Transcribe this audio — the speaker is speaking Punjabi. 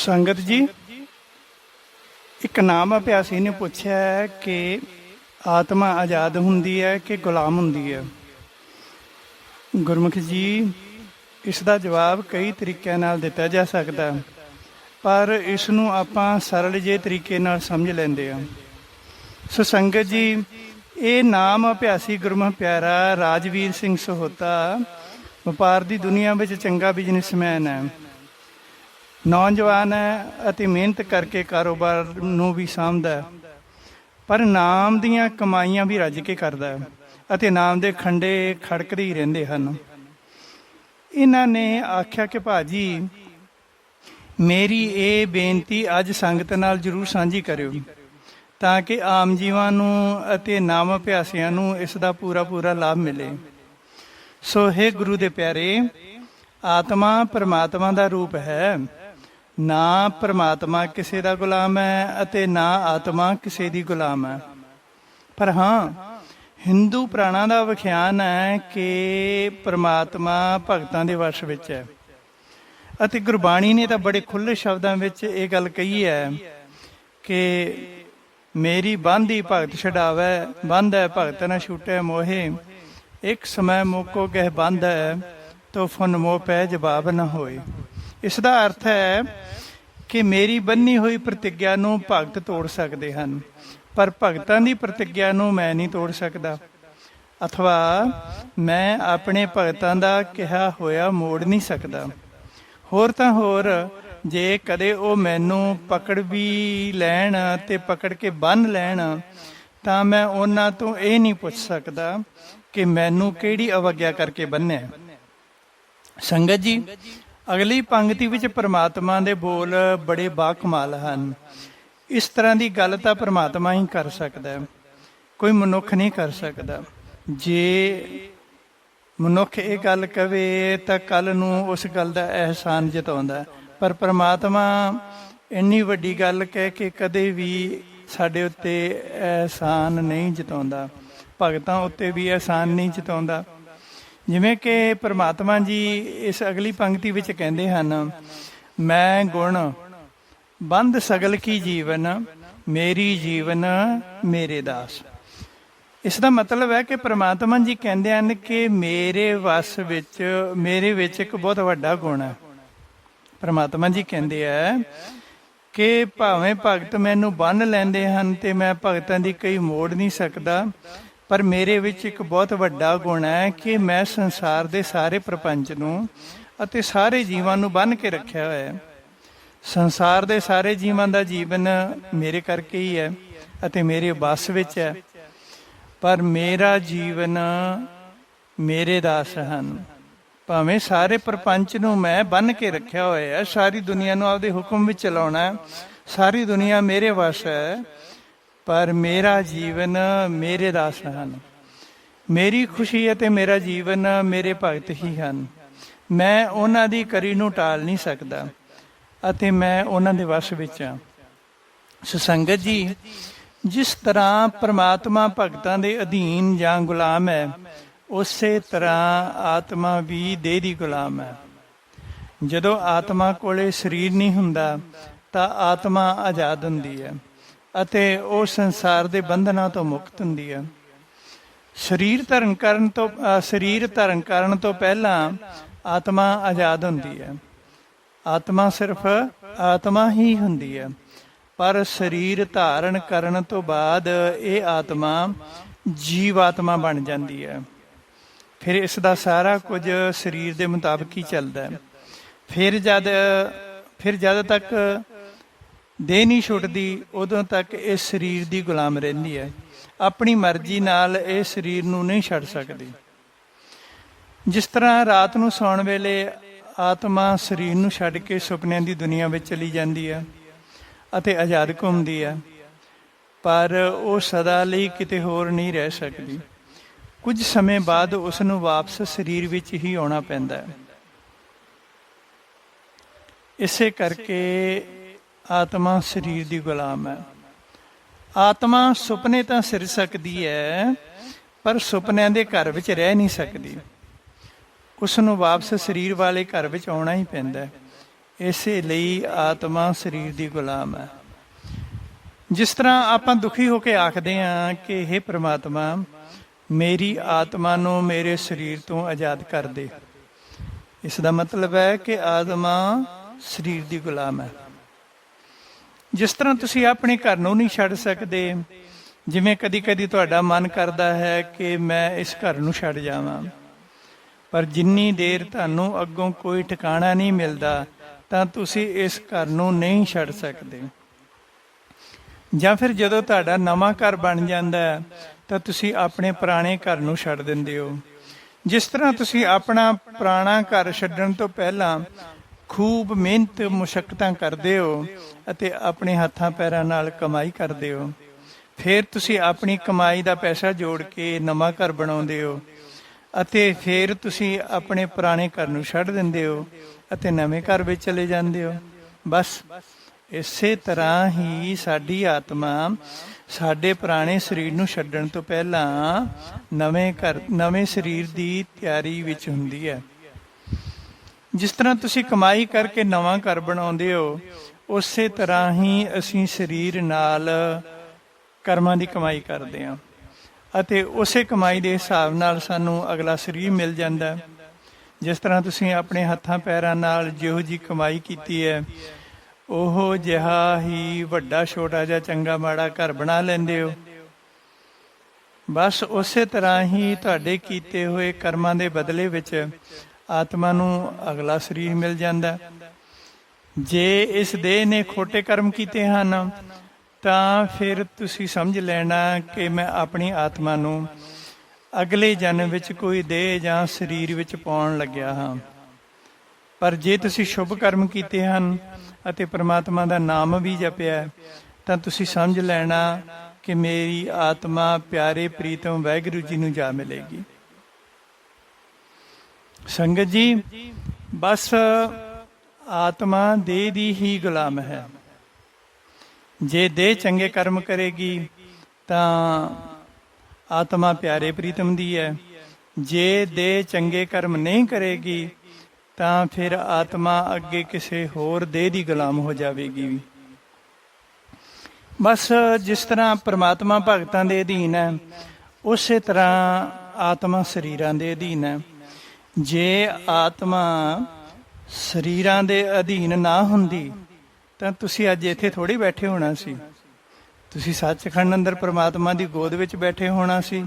ਸੰਗਤ ਜੀ, ਇੱਕ ਨਾਮ ਅਭਿਆਸੀ ਨੇ ਪੁੱਛਿਆ ਹੈ ਕਿ ਆਤਮਾ ਆਜ਼ਾਦ ਹੁੰਦੀ ਹੈ ਕਿ ਗੁਲਾਮ ਹੁੰਦੀ ਹੈ? ਗੁਰਮੁਖ ਜੀ, ਇਸ ਦਾ ਜਵਾਬ ਕਈ ਤਰੀਕਿਆਂ ਨਾਲ ਦਿੱਤਾ ਜਾ ਸਕਦਾ ਪਰ ਇਸ ਨੂੰ ਆਪਾਂ ਸਰਲ ਜਿਹੇ ਤਰੀਕੇ ਨਾਲ ਸਮਝ ਲੈਂਦੇ ਹਾਂ। ਸੋ ਸੰਗਤ ਜੀ, ਇਹ ਨਾਮ ਅਭਿਆਸੀ ਗੁਰਮੁਖ ਪਿਆਰਾ ਰਾਜਵੀਰ ਸਿੰਘ ਸਹੋਤਾ, ਵਪਾਰ ਦੀ ਦੁਨੀਆ ਵਿੱਚ ਚੰਗਾ ਬਿਜ਼ਨਸਮੈਨ ਹੈ। ਨੌਜਵਾਨ ਹੈ ਅਤੇ ਮਿਹਨਤ ਕਰਕੇ ਕਾਰੋਬਾਰ ਨੂੰ ਵੀ ਸਾਂਭਦਾ ਹੈ। ਪਰ ਨਾਮ ਦੀਆਂ ਕਮਾਈਆਂ ਵੀ ਰੱਜ ਕੇ ਕਰਦਾ ਹੈ ਅਤੇ ਨਾਮ ਦੇ ਖੰਡੇ ਖੜਕਦੇ ਹੀ ਰਹਿੰਦੇ ਹਨ। ਇਹਨਾਂ ਨੇ ਆਖਿਆ ਕਿ ਭਾਜੀ, ਮੇਰੀ ਇਹ ਬੇਨਤੀ ਅੱਜ ਸੰਗਤ ਨਾਲ ਜਰੂਰ ਸਾਂਝੀ ਕਰਿਓ ਤਾਂ ਕਿ ਆਮ ਜੀਵਾਂ ਨੂੰ ਅਤੇ ਨਾਮ ਅਭਿਆਸੀਆਂ ਨੂੰ ਇਸ ਦਾ ਪੂਰਾ ਪੂਰਾ ਲਾਭ ਮਿਲੇ। ਸੋ ਹੈ ਗੁਰੂ ਦੇ ਪਿਆਰੇ, ਆਤਮਾ ਪਰਮਾਤਮਾ ਦਾ ਰੂਪ ਹੈ। ਨਾ ਪਰਮਾਤਮਾ ਕਿਸੇ ਦਾ ਗੁਲਾਮ ਹੈ ਅਤੇ ਨਾ ਆਤਮਾ ਕਿਸੇ ਦੀ ਗੁਲਾਮ ਹੈ। ਪਰ ਹਾਂ, ਹਿੰਦੂ ਪ੍ਰਾਣਾ ਦਾ ਵਿਖਿਆਨ ਹੈ ਕਿ ਪਰਮਾਤਮਾ ਭਗਤਾਂ ਦੇ ਵਸ਼ ਵਿੱਚ ਹੈ। ਅਤੇ ਗੁਰਬਾਣੀ ਨੇ ਤਾਂ ਬੜੇ ਖੁੱਲੇ ਸ਼ਬਦਾਂ ਵਿੱਚ ਇਹ ਗੱਲ ਕਹੀ ਹੈ ਕਿ ਮੇਰੀ ਬੰਦੀ ਭਗਤ ਛਡਾਵੇ, ਬੰਦ ਹੈ ਭਗਤ ਨਾ ਛੂਟੇ ਮੋਹੇ। ਇੱਕ ਸਮੈ ਮੋਕੋ ਗਹਿ ਬੰਦ ਹੈ ਤੋ ਫਨ ਮੋ ਪੈ ਜਵਾਬ ਨਾ ਹੋਏ। ਇਸ ਦਾ ਅਰਥ ਹੈ ਕਿ ਮੇਰੀ ਬੰਨੀ ਹੋਈ ਪ੍ਰਤਿਗਿਆ ਨੂੰ ਭਗਤ ਤੋੜ ਸਕਦੇ ਹਨ, ਪਰ ਭਗਤਾਂ ਦੀ ਪ੍ਰਤਿਗਿਆ ਨੂੰ ਮੈਂ ਨਹੀਂ ਤੋੜ ਸਕਦਾ। ਅਥਵਾ ਮੈਂ ਆਪਣੇ ਭਗਤਾਂ ਦਾ ਕਿਹਾ ਹੋਇਆ ਮੋੜ ਨਹੀਂ ਸਕਦਾ। ਹੋਰ ਤਾਂ ਹੋਰ, ਜੇ ਕਦੇ ਉਹ ਮੈਨੂੰ ਪਕੜ ਵੀ ਲੈਣ ਤੇ ਪਕੜ ਕੇ ਬੰਨ ਲੈਣ, ਤਾਂ ਮੈਂ ਉਹਨਾਂ ਤੋਂ ਇਹ ਨਹੀਂ ਪੁੱਛ ਸਕਦਾ ਕਿ ਮੈਨੂੰ ਕਿਹੜੀ ਅਵਗਿਆ ਕਰਕੇ ਬੰਨਿਆ। ਸੰਗਤ ਜੀ ਅਗਲੀ ਪੰਕਤੀ ਵਿੱਚ ਪ੍ਰਮਾਤਮਾ ਦੇ ਬੋਲ ਬੜੇ ਬਾਕਮਾਲ ਹਨ। ਇਸ ਤਰ੍ਹਾਂ ਦੀ ਗੱਲ ਤਾਂ ਪ੍ਰਮਾਤਮਾ ਹੀ ਕਰ ਸਕਦਾ ਹੈ। ਕੋਈ ਮਨੁੱਖ ਨਹੀਂ ਕਰ ਸਕਦਾ। ਜੇ ਮਨੁੱਖ ਇਹ ਗੱਲ ਕਵੇ ਤਾਂ ਕੱਲ ਨੂੰ ਉਸ ਗੱਲ ਦਾ ਅਹਿਸਾਨ ਜਤਾਉਂਦਾ ਪਰ ਪ੍ਰਮਾਤਮਾ ਇੰਨੀ ਵੱਡੀ ਗੱਲ ਕਹਿ ਕੇ ਕਦੇ ਵੀ ਸਾਡੇ ਉੱਤੇ ਅਹਿਸਾਨ ਨਹੀਂ ਜਤਾਉਂਦਾ। ਭਗਤਾਂ ਉੱਤੇ ਵੀ ਅਹਿਸਾਨ ਨਹੀਂ ਜਤਾਉਂਦਾ। ਜਿਵੇਂ ਕਿ ਪ੍ਰਮਾਤਮਾ ਜੀ ਇਸ ਅਗਲੀ ਪੰਕਤੀ ਵਿੱਚ ਕਹਿੰਦੇ ਹਨ, ਮੈਂ ਗੁਣ, ਬੰਦ ਸਗਲ ਕੀ ਜੀਵਨ, ਮੇਰੀ ਜੀਵਨ ਮੇਰੇ ਦਾਸ। ਇਸ ਦਾ ਮਤਲਬ ਹੈ ਕਿ ਪ੍ਰਮਾਤਮਾ ਜੀ ਕਹਿੰਦੇ ਹਨ ਕਿ ਮੇਰੇ ਵਸ ਵਿੱਚ, ਮੇਰੇ ਵਿੱਚ ਇੱਕ ਬਹੁਤ ਵੱਡਾ ਗੁਣ ਹੈ। ਪ੍ਰਮਾਤਮਾ ਜੀ ਕਹਿੰਦੇ ਆ ਕਿ ਭਾਵੇਂ ਭਗਤ ਮੈਨੂੰ ਬੰਨ ਲੈਂਦੇ ਹਨ ਤੇ ਮੈਂ ਭਗਤਾਂ ਦੀ ਕਈ ਮੋੜ ਨਹੀਂ ਸਕਦਾ ਪਰ ਮੇਰੇ ਵਿੱਚ ਇੱਕ ਬਹੁਤ ਵੱਡਾ ਗੁਣ ਹੈ ਕਿ ਮੈਂ ਸੰਸਾਰ ਦੇ ਸਾਰੇ ਪ੍ਰਪੰਚ ਨੂੰ ਅਤੇ ਸਾਰੇ ਜੀਵਾਂ ਨੂੰ ਬੰਨ ਕੇ ਰੱਖਿਆ ਹੋਇਆ ਹੈ। ਸੰਸਾਰ ਦੇ ਸਾਰੇ ਜੀਵਾਂ ਦਾ ਜੀਵਨ ਮੇਰੇ ਕਰਕੇ ਹੀ ਹੈ ਅਤੇ ਮੇਰੇ ਬਸ ਵਿੱਚ ਹੈ। ਪਰ ਮੇਰਾ ਜੀਵਨ ਮੇਰੇ ਦਾਸ ਹਨ। ਭਾਵੇਂ ਸਾਰੇ ਪ੍ਰਪੰਚ ਨੂੰ ਮੈਂ ਬੰਨ ਕੇ ਰੱਖਿਆ ਹੋਇਆ ਹੈ, ਸਾਰੀ ਦੁਨੀਆ ਨੂੰ ਆਪਦੇ ਹੁਕਮ ਵਿੱਚ ਚਲਾਉਣਾ ਹੈ, ਸਾਰੀ ਦੁਨੀਆ ਮੇਰੇ ਵਸ ਹੈ ਪਰ ਮੇਰਾ ਜੀਵਨ ਮੇਰੇ ਦਾਸ ਹਨ। ਮੇਰੀ ਖੁਸ਼ੀ ਅਤੇ ਮੇਰਾ ਜੀਵਨ ਮੇਰੇ ਭਗਤ ਹੀ ਹਨ। ਮੈਂ ਉਹਨਾਂ ਦੀ ਕਰੀ ਨੂੰ ਟਾਲ ਨਹੀਂ ਸਕਦਾ ਅਤੇ ਮੈਂ ਉਹਨਾਂ ਦੇ ਵਸ ਵਿੱਚ ਹਾਂ। ਸੁਸੰਗਤ ਜੀ, ਜਿਸ ਤਰ੍ਹਾਂ ਪ੍ਰਮਾਤਮਾ ਭਗਤਾਂ ਦੇ ਅਧੀਨ ਜਾਂ ਗੁਲਾਮ ਹੈ, ਉਸੇ ਤਰ੍ਹਾਂ ਆਤਮਾ ਵੀ ਦੇਹ ਦੀ ਗੁਲਾਮ ਹੈ। ਜਦੋਂ ਆਤਮਾ ਕੋਲੇ ਸਰੀਰ ਨਹੀਂ ਹੁੰਦਾ, ਤਾਂ ਆਤਮਾ ਆਜ਼ਾਦ ਹੁੰਦੀ ਹੈ। ਅਤੇ ਉਹ ਸੰਸਾਰ ਦੇ ਬੰਧਨਾਂ ਤੋਂ ਮੁਕਤ ਹੁੰਦੀ ਹੈ। ਸਰੀਰ ਧਾਰਨ ਕਰਨ ਤੋਂ ਸਰੀਰ ਧਾਰਨ ਕਰਨ ਤੋਂ ਪਹਿਲਾਂ ਆਤਮਾ ਆਜ਼ਾਦ ਹੁੰਦੀ ਹੈ। ਆਤਮਾ ਸਿਰਫ ਆਤਮਾ ਹੀ ਹੁੰਦੀ ਹੈ, ਪਰ ਸਰੀਰ ਧਾਰਨ ਕਰਨ ਤੋਂ ਬਾਅਦ ਇਹ ਆਤਮਾ ਜੀਵ ਆਤਮਾ ਬਣ ਜਾਂਦੀ ਹੈ। ਫਿਰ ਇਸ ਦਾ ਸਾਰਾ ਕੁਝ ਸਰੀਰ ਦੇ ਮੁਤਾਬਕ ਹੀ ਚੱਲਦਾ ਹੈ। ਫਿਰ ਜਦ ਫਿਰ ਜਦ ਤੱਕ ਦੇਹ ਨਹੀਂ ਛੁੱਟਦੀ, ਉਦੋਂ ਤੱਕ ਇਹ ਸਰੀਰ ਦੀ ਗੁਲਾਮ ਰਹਿੰਦੀ ਹੈ। ਆਪਣੀ ਮਰਜ਼ੀ ਨਾਲ ਇਹ ਸਰੀਰ ਨੂੰ ਨਹੀਂ ਛੱਡ ਸਕਦੀ। ਜਿਸ ਤਰ੍ਹਾਂ ਰਾਤ ਨੂੰ ਸੌਣ ਵੇਲੇ ਆਤਮਾ ਸਰੀਰ ਨੂੰ ਛੱਡ ਕੇ ਸੁਪਨਿਆਂ ਦੀ ਦੁਨੀਆ ਵਿੱਚ ਚਲੀ ਜਾਂਦੀ ਹੈ ਅਤੇ ਆਜ਼ਾਦ ਘੁੰਮਦੀ ਹੈ, ਪਰ ਉਹ ਸਦਾ ਲਈ ਕਿਤੇ ਹੋਰ ਨਹੀਂ ਰਹਿ ਸਕਦੀ। ਕੁਝ ਸਮੇਂ ਬਾਅਦ ਉਸ ਨੂੰ ਵਾਪਸ ਸਰੀਰ ਵਿੱਚ ਹੀ ਆਉਣਾ ਪੈਂਦਾ ਹੈ। ਇਸੇ ਕਰਕੇ ਆਤਮਾ ਸਰੀਰ ਦੀ ਗੁਲਾਮ ਹੈ। ਆਤਮਾ ਸੁਪਨੇ ਤਾਂ ਸਿਰ ਸਕਦੀ ਹੈ, ਪਰ ਸੁਪਨਿਆਂ ਦੇ ਘਰ ਵਿੱਚ ਰਹਿ ਨਹੀਂ ਸਕਦੀ। ਉਸ ਨੂੰ ਵਾਪਸ ਸਰੀਰ ਵਾਲੇ ਘਰ ਵਿੱਚ ਆਉਣਾ ਹੀ ਪੈਂਦਾ ਹੈ। ਇਸੇ ਲਈ ਆਤਮਾ ਸਰੀਰ ਦੀ ਗੁਲਾਮ ਹੈ। ਜਿਸ ਤਰ੍ਹਾਂ ਆਪਾਂ ਦੁਖੀ ਹੋ ਕੇ ਆਖਦੇ ਹਾਂ ਕਿ हे ਪ੍ਰਮਾਤਮਾ, ਮੇਰੀ ਆਤਮਾ ਨੂੰ ਮੇਰੇ ਸਰੀਰ ਤੋਂ ਆਜ਼ਾਦ ਕਰ ਦੇ। ਇਸ ਦਾ ਮਤਲਬ ਹੈ ਕਿ ਆਤਮਾ ਸਰੀਰ ਦੀ ਗੁਲਾਮ ਹੈ। ਜਿਸ ਤਰ੍ਹਾਂ ਤੁਸੀਂ ਆਪਣੇ ਘਰ ਨੂੰ ਨਹੀਂ ਛੱਡ ਸਕਦੇ, ਜਿਵੇਂ ਕਦੀ-ਕਦੀ ਤੁਹਾਡਾ ਮਨ ਕਰਦਾ ਹੈ ਕਿ ਮੈਂ ਇਸ ਘਰ ਨੂੰ ਛੱਡ ਜਾਵਾਂ। ਪਰ ਜਿੰਨੀ ਦੇਰ ਤੁਹਾਨੂੰ ਅੱਗੋਂ ਕੋਈ ਠਿਕਾਣਾ ਨਹੀਂ ਮਿਲਦਾ, ਤਾਂ ਤੁਸੀਂ ਇਸ ਘਰ ਨੂੰ ਨਹੀਂ ਛੱਡ ਸਕਦੇ। ਜਾਂ ਫਿਰ ਜਦੋਂ ਤੁਹਾਡਾ ਨਵਾਂ ਘਰ ਬਣ ਜਾਂਦਾ ਹੈ, ਤਾਂ ਤੁਸੀਂ ਆਪਣੇ ਪੁਰਾਣੇ ਘਰ ਨੂੰ ਛੱਡ ਦਿੰਦੇ ਹੋ। ਜਿਸ ਤਰ੍ਹਾਂ ਤੁਸੀਂ ਆਪਣਾ ਪੁਰਾਣਾ ਘਰ ਛੱਡਣ ਤੋਂ ਪਹਿਲਾਂ ਖੂਬ ਮਿਹਨਤ ਮੁਸ਼ਕਲਾਂ ਕਰਦੇ ਹੋ ਅਤੇ ਆਪਣੇ ਹੱਥਾਂ ਪੈਰਾਂ ਨਾਲ ਕਮਾਈ ਕਰਦੇ ਹੋ। ਫਿਰ ਤੁਸੀਂ ਆਪਣੀ ਕਮਾਈ ਦਾ ਪੈਸਾ ਜੋੜ ਕੇ ਨਵਾਂ ਘਰ ਬਣਾਉਂਦੇ ਹੋ ਅਤੇ ਫਿਰ ਤੁਸੀਂ ਆਪਣੇ ਪੁਰਾਣੇ ਘਰ ਨੂੰ ਛੱਡ ਦਿੰਦੇ ਹੋ ਅਤੇ ਨਵੇਂ ਘਰ ਵਿੱਚ ਚਲੇ ਜਾਂਦੇ ਹੋ। ਬਸ ਇਸੇ ਤਰ੍ਹਾਂ ਹੀ ਸਾਡੀ ਆਤਮਾ ਸਾਡੇ ਪੁਰਾਣੇ ਸਰੀਰ ਨੂੰ ਛੱਡਣ ਤੋਂ ਪਹਿਲਾਂ ਨਵੇਂ ਘਰ, ਨਵੇਂ ਸਰੀਰ ਦੀ ਤਿਆਰੀ ਵਿੱਚ ਹੁੰਦੀ ਹੈ। ਜਿਸ ਤਰ੍ਹਾਂ ਤੁਸੀਂ ਕਮਾਈ ਕਰਕੇ ਨਵਾਂ ਘਰ ਬਣਾਉਂਦੇ ਹੋ, ਉਸੇ ਤਰ੍ਹਾਂ ਹੀ ਅਸੀਂ ਸਰੀਰ ਨਾਲ ਕਰਮਾਂ ਦੀ ਕਮਾਈ ਕਰਦੇ ਹਾਂ ਅਤੇ ਉਸੇ ਕਮਾਈ ਦੇ ਹਿਸਾਬ ਨਾਲ ਸਾਨੂੰ ਅਗਲਾ ਸਰੀਰ ਮਿਲ ਜਾਂਦਾ ਹੈ। ਜਿਸ ਤਰ੍ਹਾਂ ਤੁਸੀਂ ਆਪਣੇ ਹੱਥਾਂ ਪੈਰਾਂ ਨਾਲ ਜਿਹੋ ਜੀ ਕਮਾਈ ਕੀਤੀ ਹੈ, ਉਹ ਜਿਹਾ ਹੀ ਵੱਡਾ, ਛੋਟਾ ਜਿਹਾ, ਚੰਗਾ, ਮਾੜਾ ਘਰ ਬਣਾ ਲੈਂਦੇ ਹੋ ਬਸ ਉਸੇ ਤਰ੍ਹਾਂ ਹੀ ਤੁਹਾਡੇ ਕੀਤੇ ਹੋਏ ਕਰਮਾਂ ਦੇ ਬਦਲੇ ਵਿੱਚ ਆਤਮਾ ਨੂੰ ਅਗਲਾ ਸਰੀਰ ਮਿਲ ਜਾਂਦਾ। ਜੇ ਇਸ ਦੇਹ ਨੇ ਖੋਟੇ ਕਰਮ ਕੀਤੇ ਹਨ, ਤਾਂ ਫਿਰ ਤੁਸੀਂ ਸਮਝ ਲੈਣਾ ਕਿ ਮੈਂ ਆਪਣੀ ਆਤਮਾ ਨੂੰ ਅਗਲੇ ਜਨਮ ਵਿੱਚ ਕੋਈ ਦੇਹ ਜਾਂ ਸਰੀਰ ਵਿੱਚ ਪਾਉਣ ਲੱਗਿਆ ਹਾਂ। ਪਰ ਜੇ ਤੁਸੀਂ ਸ਼ੁਭ ਕਰਮ ਕੀਤੇ ਹਨ ਅਤੇ ਪ੍ਰਮਾਤਮਾ ਦਾ ਨਾਮ ਵੀ ਜਪਿਆ, ਤਾਂ ਤੁਸੀਂ ਸਮਝ ਲੈਣਾ ਕਿ ਮੇਰੀ ਆਤਮਾ ਪਿਆਰੇ, ਪ੍ਰੀਤਮ ਵਾਹਿਗੁਰੂ ਜੀ ਨੂੰ ਜਾ ਮਿਲੇਗੀ। ਸੰਗਤ ਜੀ, ਬਸ ਆਤਮਾ ਦੇਹ ਦੀ ਹੀ ਗੁਲਾਮ ਹੈ। ਜੇ ਦੇਹ ਚੰਗੇ ਕਰਮ ਕਰੇਗੀ, ਤਾਂ ਆਤਮਾ ਪਿਆਰੇ ਪ੍ਰੀਤਮ ਦੀ ਹੈ। ਜੇ ਦੇਹ ਚੰਗੇ ਕਰਮ ਨਹੀਂ ਕਰੇਗੀ, ਤਾਂ ਫਿਰ ਆਤਮਾ ਅੱਗੇ ਕਿਸੇ ਹੋਰ ਦੇਹ ਦੀ ਗੁਲਾਮ ਹੋ ਜਾਵੇਗੀ। ਬਸ ਜਿਸ ਤਰ੍ਹਾਂ ਪ੍ਰਮਾਤਮਾ ਭਗਤਾਂ ਦੇ ਅਧੀਨ ਹੈ, ਉਸੇ ਤਰ੍ਹਾਂ ਆਤਮਾ ਸਰੀਰਾਂ ਦੇ ਅਧੀਨ ਹੈ। ਜੇ ਆਤਮਾ ਸਰੀਰਾਂ ਦੇ ਅਧੀਨ ਨਾ ਹੁੰਦੀ, ਤਾਂ ਤੁਸੀਂ ਅੱਜ ਇੱਥੇ ਥੋੜੀ ਬੈਠੇ ਹੋਣਾ ਸੀ। ਤੁਸੀਂ ਸੱਚਖੰਡ ਅੰਦਰ ਪ੍ਰਮਾਤਮਾ ਦੀ ਗੋਦ ਵਿੱਚ ਬੈਠੇ ਹੋਣਾ ਸੀ।